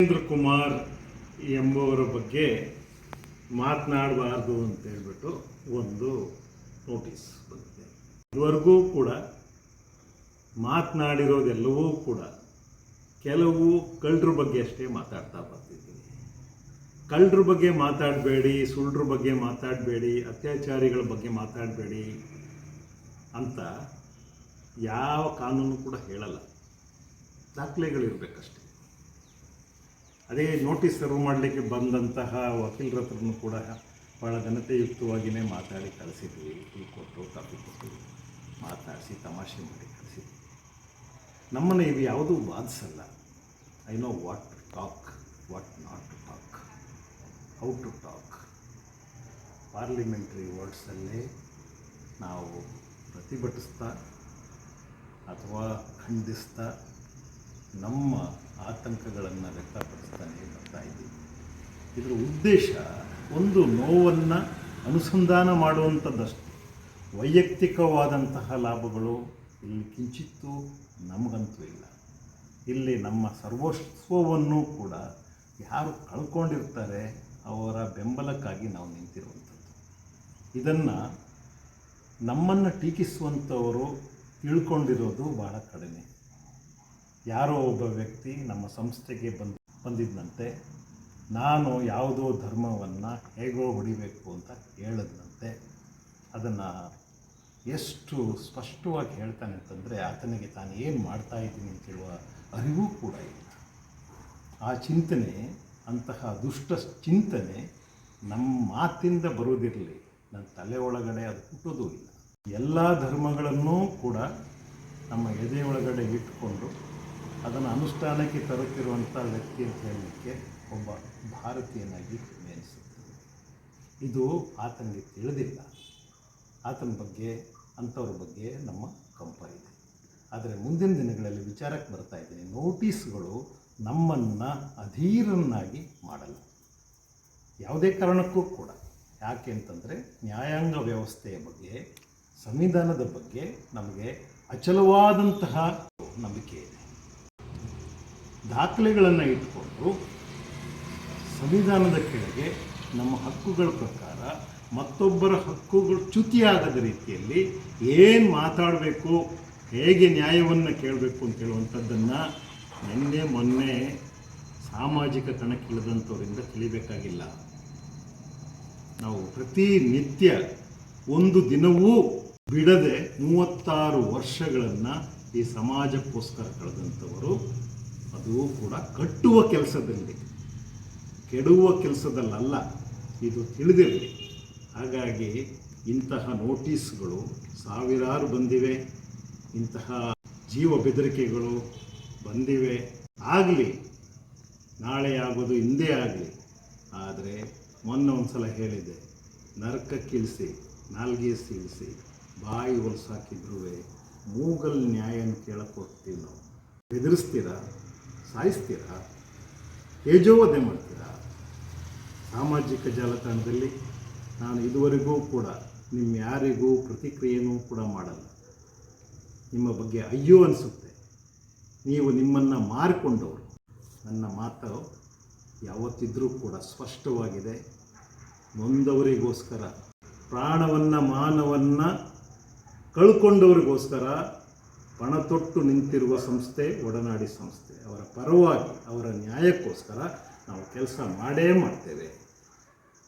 ಸುರೇಂದ್ರ ಕುಮಾರ್ ಎಂಬುವರ ಬಗ್ಗೆ ಮಾತನಾಡಬಾರ್ದು ಅಂತ ಹೇಳ್ಬಿಟ್ಟು ಒಂದು ನೋಟಿಸ್ ಬಂದಿದೆ. ಇದುವರೆಗೂ ಕೂಡ ಮಾತನಾಡಿರೋದೆಲ್ಲವೂ ಕೂಡ ಕೆಲವು ಕಳ್ಳರ ಬಗ್ಗೆ ಅಷ್ಟೇ ಮಾತಾಡ್ತಾ ಬರ್ತಿದ್ದೀನಿ. ಕಳ್ಳರ ಬಗ್ಗೆ ಮಾತಾಡಬೇಡಿ, ಸುಳ್ಳರ ಬಗ್ಗೆ ಮಾತಾಡಬೇಡಿ, ಅತ್ಯಾಚಾರಿಗಳ ಬಗ್ಗೆ ಮಾತಾಡಬೇಡಿ ಅಂತ ಯಾವ ಕಾನೂನು ಕೂಡ ಹೇಳಲ್ಲ. ದಾಖಲೆಗಳಿರಬೇಕಷ್ಟೆ. ಅದೇ ನೋಟಿಸ್ ಸರ್ವ್ ಮಾಡಲಿಕ್ಕೆ ಬಂದಂತಹ ವಕೀಲರ ಹತ್ರನೂ ಕೂಡ ಭಾಳ ಘನತೆಯುಕ್ತವಾಗಿಯೇ ಮಾತಾಡಿ ಕಳಿಸಿದ್ವಿ. ಟೀ ಕೊಟ್ಟು ಕಾಫಿ ಕೊಟ್ಟು ಮಾತಾಡಿಸಿ, ತಮಾಷೆ ಮಾಡಿ ಕಳಿಸಿದ್ವಿ. ನಮ್ಮನ್ನು ಇದು ಯಾವುದೂ ಬಾಧಿಸಲ್ಲ I know what to talk what not to talk how to talk parliamentary ವರ್ಡ್ಸಲ್ಲೇ ನಾವು ಪ್ರತಿಭಟಿಸ್ತಾ ಅಥವಾ ಖಂಡಿಸ್ತಾ ನಮ್ಮ ಆತಂಕಗಳನ್ನು ವ್ಯಕ್ತಪಡಿಸ್ತಾನೆ ಬರ್ತಾ ಇದ್ದೀವಿ. ಇದರ ಉದ್ದೇಶ ಒಂದು ನೋವನ್ನು ಅನುಸಂಧಾನ ಮಾಡುವಂಥದ್ದಷ್ಟು. ವೈಯಕ್ತಿಕವಾದಂತಹ ಲಾಭಗಳು ಇಲ್ಲಿ ಕಿಂಚಿತ್ತೂ ನಮಗಂತೂ ಇಲ್ಲ. ಇಲ್ಲಿ ನಮ್ಮ ಸರ್ವಸ್ವವನ್ನು ಕೂಡ ಯಾರು ಕಳ್ಕೊಂಡಿರ್ತಾರೆ ಅವರ ಬೆಂಬಲಕ್ಕಾಗಿ ನಾವು ನಿಂತಿರುವಂಥದ್ದು. ಇದನ್ನು ನಮ್ಮನ್ನು ಟೀಕಿಸುವಂಥವರು ತಿಳ್ಕೊಂಡಿರೋದು ಬಹಳ ಕಡಿಮೆ. ಯಾರೋ ಒಬ್ಬ ವ್ಯಕ್ತಿ ನಮ್ಮ ಸಂಸ್ಥೆಗೆ ಬಂದು ಬಂದಿದ್ದಂತೆ ನಾನು ಯಾವುದೋ ಧರ್ಮವನ್ನು ಹೇಗೋ ಹೊಡಿಬೇಕು ಅಂತ ಹೇಳಿದಂತೆ ಅದನ್ನು ಎಷ್ಟು ಸ್ಪಷ್ಟವಾಗಿ ಹೇಳ್ತಾನೆ ಅಂತಂದರೆ ಆತನಿಗೆ ತಾನು ಏನು ಮಾಡ್ತಾ ಇದ್ದೀನಿ ಅಂತ ಹೇಳುವ ಅರಿವು ಕೂಡ ಇಲ್ಲ. ಆ ಚಿಂತನೆ, ಅಂತಹ ದುಷ್ಟ ಚಿಂತನೆ ನಮ್ಮ ಮಾತಿಂದ ಬರೋದಿರಲಿ ನನ್ನ ತಲೆ ಒಳಗಡೆ ಅದು ಹುಟ್ಟೋದೂ ಇಲ್ಲ. ಎಲ್ಲ ಧರ್ಮಗಳನ್ನೂ ಕೂಡ ನಮ್ಮ ಎದೆ ಒಳಗಡೆ ಇಟ್ಟುಕೊಂಡು ಅದನ್ನು ಅನುಷ್ಠಾನಕ್ಕೆ ತರುತ್ತಿರುವಂಥ ವ್ಯಕ್ತಿ ಅಂತ ಹೇಳಲಿಕ್ಕೆ ಒಬ್ಬ ಭಾರತೀಯನಾಗಿ ಹೆಮ್ಮೆ ಇದು ಆತನಿಗೆ ತಿಳಿದಿಲ್ಲ. ಆತನ ಬಗ್ಗೆ, ಅಂಥವ್ರ ಬಗ್ಗೆ ನಮ್ಮ ಕಂಪನಿ ಇದೆ. ಆದರೆ ಮುಂದಿನ ದಿನಗಳಲ್ಲಿ ವಿಚಾರಕ್ಕೆ ಬರ್ತಾ ಇದ್ದೀನಿ. ನೋಟಿಸ್ಗಳು ನಮ್ಮನ್ನು ಅಧೀರನ್ನಾಗಿ ಮಾಡಲ್ಲ. ಯಾವುದೇ ಕಾರಣಕ್ಕೂ ಕೂಡ. ಯಾಕೆ ಅಂತಂದರೆ ನ್ಯಾಯಾಂಗ ವ್ಯವಸ್ಥೆಯ ಬಗ್ಗೆ, ಸಂವಿಧಾನದ ಬಗ್ಗೆ ನಮಗೆ ಅಚಲವಾದಂತಹ ನಂಬಿಕೆ ಇದೆ. ದಾಖಲೆಗಳನ್ನು ಇಟ್ಟುಕೊಂಡು ಸಂವಿಧಾನದ ಕೆಳಗೆ ನಮ್ಮ ಹಕ್ಕುಗಳ ಪ್ರಕಾರ ಮತ್ತೊಬ್ಬರ ಹಕ್ಕುಗಳು ಚ್ಯುತಿಯಾಗದ ರೀತಿಯಲ್ಲಿ ಏನು ಮಾತಾಡಬೇಕು, ಹೇಗೆ ನ್ಯಾಯವನ್ನು ಕೇಳಬೇಕು ಅಂತ ಹೇಳುವಂಥದ್ದನ್ನು ನಿನ್ನೆ ಮೊನ್ನೆ ಸಾಮಾಜಿಕ ಕಣಕ್ಕಿಳಿದಂಥವರಿಂದ ತಿಳಿಬೇಕಾಗಿಲ್ಲ. ನಾವು ಪ್ರತಿನಿತ್ಯ ಒಂದು ದಿನವೂ ಬಿಡದೆ ಮೂವತ್ತಾರು ವರ್ಷಗಳನ್ನು ಈ ಸಮಾಜಕ್ಕೋಸ್ಕರ ಕಳೆದಂಥವರು ಅದು ಕೂಡ ಕಟ್ಟುವ ಕೆಲಸದಲ್ಲಿ, ಕೆಡುವ ಕೆಲಸದಲ್ಲಲ್ಲ, ಇದು ತಿಳಿದಿರಲಿ. ಹಾಗಾಗಿ ಇಂತಹ ನೋಟಿಸ್ಗಳು ಸಾವಿರಾರು ಬಂದಿವೆ, ಇಂತಹ ಜೀವ ಬೆದರಿಕೆಗಳು ಬಂದಿವೆ. ಆಗಲಿ, ನಾಳೆ ಆಗೋದು ಹಿಂದೆ ಆಗಲಿ, ಆದರೆ ಮೊನ್ನೆ ಒಂದು ಸಲ ಹೇಳಿದೆ ನರಕಕ್ಕಿಳಿಸಿ ನಾಲ್ಗೆ ಸೀಳಿಸಿ ಬಾಯಿ ಹೊಲಸಾಕಿದ್ರೂ ಮೂಗಲ್ ನ್ಯಾಯನ ಕೇಳಕ್ಕೆ ಹೋಗ್ತೀವಿ ನಾವು ಬೆದರಿಸ್ತೀರಾ? ಸಾಯಿಸ್ತೀರಾ? ತೇಜೋವಧೆ ಮಾಡ್ತೀರಾ? ಸಾಮಾಜಿಕ ಜಾಲತಾಣದಲ್ಲಿ ನಾನು ಇದುವರೆಗೂ ಕೂಡ ನಿಮ್ಮ ಯಾರಿಗೂ ಪ್ರತಿಕ್ರಿಯೆನೂ ಕೂಡ ಮಾಡಲ್ಲ. ನಿಮ್ಮ ಬಗ್ಗೆ ಅಯ್ಯೋ ಅನಿಸುತ್ತೆ. ನೀವು ನಿಮ್ಮನ್ನು ಮಾರಿಕೊಂಡವರು. ನನ್ನ ಮಾತು ಯಾವತ್ತಿದ್ರೂ ಕೂಡ ಸ್ಪಷ್ಟವಾಗಿದೆ. ನೊಂದವರಿಗೋಸ್ಕರ, ಪ್ರಾಣವನ್ನು ಮಾನವನ್ನು ಕಳ್ಕೊಂಡವರಿಗೋಸ್ಕರ ಪಣ ತೊಟ್ಟು ನಿಂತಿರುವ ಸಂಸ್ಥೆ, ಒಡನಾಡಿ ಸಂಸ್ಥೆ. ಅವರ ಪರವಾಗಿ, ಅವರ ನ್ಯಾಯಕ್ಕೋಸ್ಕರ ನಾವು ಕೆಲಸ ಮಾಡೇ ಮಾಡ್ತೇವೆ.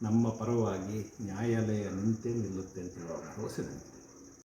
ನಮ್ಮ ಪರವಾಗಿ ನ್ಯಾಯಾಲಯ ನಿಂತೇ ನಿಲ್ಲುತ್ತೆ ಅಂತ ನನಗಿದೆ